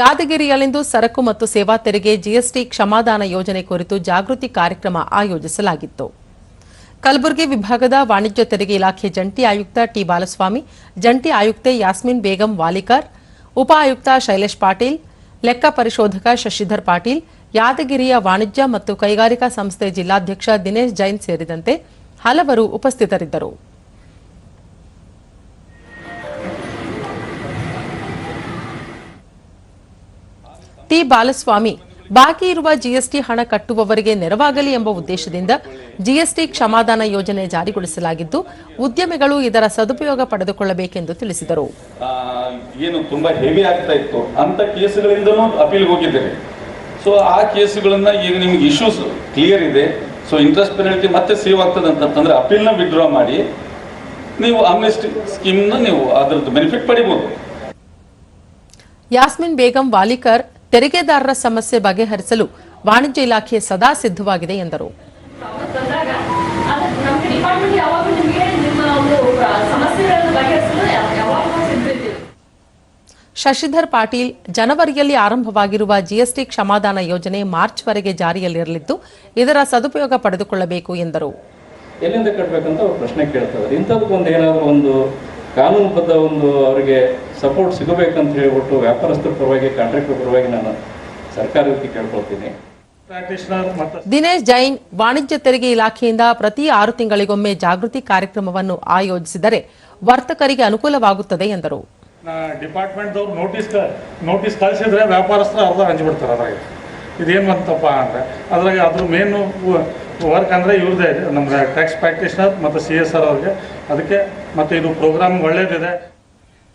ಯಾದಗಿರಿಯಲ್ಲಿಂದು ಸರಕು ಮತ್ತು ಸೇವಾ ತೆರಿಗೆ ಜಿಎಸ್ಟಿ ಕ್ಷಮಾದಾನ ಯೋಜನೆ ಕುರಿತು ಜಾಗೃತಿ ಕಾರ್ಯಕ್ರಮ ಆಯೋಜಿಸಲಾಗಿತ್ತು. ಕಲಬುರಗಿ ವಿಭಾಗದ ವಾಣಿಜ್ಯ ತೆರಿಗೆ ಇಲಾಖೆ ಜಂಟಿ ಆಯುಕ್ತ ಟಿ ಬಾಲಸ್ವಾಮಿ, ಜಂಟಿ ಆಯುಕ್ತೆ ಯಾಸ್ಮಿನ್ ಬೇಗಂ ವಾಲಿಕರ್, ಉಪ ಆಯುಕ್ತ ಶೈಲೇಶ್ ಪಾಟೀಲ್, ಲೆಕ್ಕ ಪರಿಶೋಧಕ ಶಶಿಧರ್ ಪಾಟೀಲ್, ಯಾದಗಿರಿಯ ವಾಣಿಜ್ಯ ಮತ್ತು ಕೈಗಾರಿಕಾ ಸಂಸ್ಥೆ ಜಿಲ್ಲಾಧ್ಯಕ್ಷ ದಿನೇಶ್ ಜೈನ್ ಸೇರಿದಂತೆ ಹಲವರು ಉಪಸ್ಥಿತರಿದ್ದರು. ಟಿ ಬಾಲಸ್ವಾಮಿ ಬಾಕಿ ಇರುವ ಜಿಎಸ್ಟಿ ಹಣ ಕಟ್ಟುವವರಿಗೆ ನೆರವಾಗಲಿ ಎಂಬ ಉದ್ದೇಶದಿಂದ ಜಿಎಸ್ಟಿ ಕ್ಷಮಾದಾನ ಯೋಜನೆ ಜಾರಿಗೊಳಿಸಲಾಗಿದ್ದು ಉದ್ಯಮಿಗಳು ಇದರ ಸದುಪಯೋಗ ಪಡೆದುಕೊಳ್ಳಬೇಕೆಂದು ತಿಳಿಸಿದರು. ಏನು ತುಂಬಾ ಹೆವಿ ಆಗ್ತಾ ಇತ್ತು. ಅಂತ ಕೇಸುಗಳಿಂದನೂ ಅಪೀಲ್ ಹೋಗಿದ್ದೇವೆ. ಸೊ ಆ ಕೇಸುಗಳನ್ನ ಈಗ ನಿಮ್ಗೆ ಇಶ್ಯೂಸ್ ಕ್ಲಿಯರ್ ಇದೆ. ಸೊ ಇಂಟ್ರೆಸ್ಟ್ ಪೆನಾಲ್ಟಿ ಮತ್ತೆ ಸೇವ್ ಆಗ್ತದೆ ಅಂತಂದ್ರೆ ಅಪೀಲ್ನ ವಿಡ್ರಾ ಮಾಡಿ ನೀವು ಅಮ್ನೆಸ್ಟಿ ಸ್ಕೀಮ್ನ ನೀವು ಅದರದ್ದು ಬೆನಿಫಿಟ್ ಪಡಿಬಹುದು ಯಾಸ್ಮಿನ್ ಬೇಗಂ ವಾಲಿಕರ್ ತೆರಿಗೆದಾರರ ಸಮಸ್ಯೆ ಬಗೆಹರಿಸಲು ವಾಣಿಜ್ಯ ಇಲಾಖೆ ಸದಾ ಸಿದ್ಧವಾಗಿದೆ ಎಂದರು. ಶಶಿಧರ್ ಪಾಟೀಲ್ ಜನವರಿಯಲ್ಲಿ ಆರಂಭವಾಗಿರುವ ಜಿಎಸ್ಟಿ ಕ್ಷಮಾದಾನ ಯೋಜನೆ ಮಾರ್ಚ್ ವರೆಗೆ ಜಾರಿಯಲ್ಲಿರಲಿದ್ದು, ಇದರ ಸದುಪಯೋಗ ಪಡೆದುಕೊಳ್ಳಬೇಕು ಎಂದರು. ಎಲ್ಲಿಂದ ಕಟ್ಟಬೇಕಂತ ಪ್ರಶ್ನೆ ಕೇಳ್ತಾರೆ ಒಂದು ಏನಾದರೂ ಒಂದು ಕಾನೂನುಬದ್ಧ ಒಂದು ಅವರಿಗೆ ಸಪೋರ್ಟ್ ಸಿಗಬೇಕಂತ ಹೇಳ್ಬಿಟ್ಟು ವ್ಯಾಪಾರಸ್ಥರ ಪರವಾಗಿ ಕಾಂಟ್ರಾಕ್ಟರ್ ಪರವಾಗಿ ನಾನು ಸರ್ಕಾರಕ್ಕೆ ಕೇಳ್ಕೊಳ್ತೀನಿ. ದಿನೇಶ್ ಜೈನ್ ವಾಣಿಜ್ಯ ತೆರಿಗೆ ಇಲಾಖೆಯಿಂದ ಪ್ರತಿ ಆರು ತಿಂಗಳಿಗೊಮ್ಮೆ ಜಾಗೃತಿ ಕಾರ್ಯಕ್ರಮವನ್ನು ಆಯೋಜಿಸಿದರೆ ವರ್ತಕರಿಗೆ ಅನುಕೂಲವಾಗುತ್ತದೆ ಎಂದರು. ಡಿಪಾರ್ಟ್ಮೆಂಟ್ದವ್ರು ನೋಟಿಸ್ ನೋಟಿಸ್ ಕಳಿಸಿದ್ರೆ ವ್ಯಾಪಾರಸ್ಥರು ಅರ್ಧ ಹಂಚಿಬಿಡ್ತಾರೆ ಅದ್ರಾಗ. ಇದೇನು ಬಂತಪ್ಪ ಅಂದ್ರೆ ಅದ್ರಾಗ ಅದ್ರ ಮೇನ್ ವರ್ಕ್ ಅಂದರೆ ಇವ್ರದ್ದೇ ನಮ್ಮ ಟ್ಯಾಕ್ಸ್ ಪ್ರಾಕ್ಟೀಷನರ್ ಮತ್ತು ಸಿ ಎಸ್ ಆರ್ ಅವ್ರಿಗೆ. ಅದಕ್ಕೆ ಮತ್ತು ಇದು ಪ್ರೋಗ್ರಾಮ್ ಒಳ್ಳೇದಿದೆ.